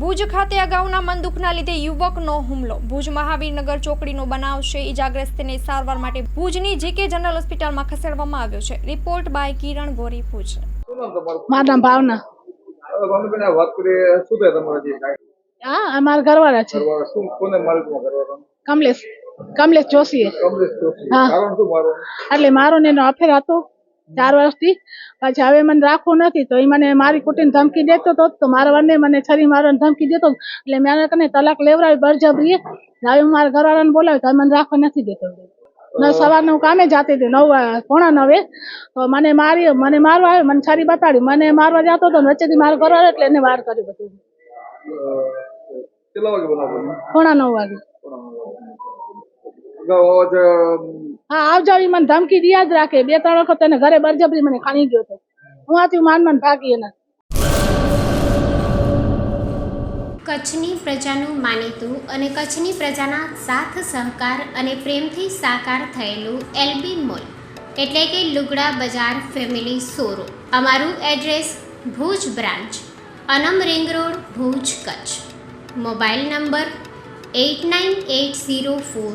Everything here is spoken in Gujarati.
ભુજ ખાતે અગાઉના મન મનદુખના લીધે યુવકનો હુમલો. ભુજ મહાવીરનગર ચોકડીનો બનાવ છે. ઇજાગ્રસ્તને સારવાર માટે ભુજની જીકે જનરલ હોસ્પિટલમાં ખસેડવામાં આવ્યો છે. રિપોર્ટ બાય કિરણ ગોરી ભુજ. મારું ભાવના. હા અમારા ઘરવાળા છે. કમલેશ કમલેશ જોશી હા. કારણ શું મારું? એટલે મારો ને એનો અફેર હતો. ચાર વર્ષથી. પછી હવે મને રાખવું નથી તો એ મને મારી કુટીને ધમકી દેતો હતો તો મારા વને મને છરી મારવાની ધમકી દેતો. એટલે મેં કને તલાક લેવડાવી બળજબરીએ હવે હું મારા ઘરવાળાને બોલાવ્યો તો મને રાખવા નથી દેતો. સવારના હું કામે જાતી હતી નવ પોણા નવે. તો મને મારી મને મારવા આવ્યો મને છરી બતાડી મને મારવા જતો હતો વચ્ચેથી મારો ઘરવાળો એટલે એને વાર કરી બધું. પોણા નવ વાગે. હા, આવજો, ઈ મને ધમકી દિયા જ રાખે. બે, ત્રણ વખત એને ઘરે બરજબરી મને ખાણી ગયો હતો. હું આથી માન માન ભાગી એના. કચ્છની પ્રજાનું માનીતું અને કચ્છની પ્રજાના સાથ, સહકાર અને પ્રેમથી સાકાર થયેલું એલબી મોલ, એટલે કે લુગડા બજાર ફેમિલી સોરો અમારું address Bhuj branch, Anam ring road, Bhuj Kachchh. Mobile number eight nine eight zero four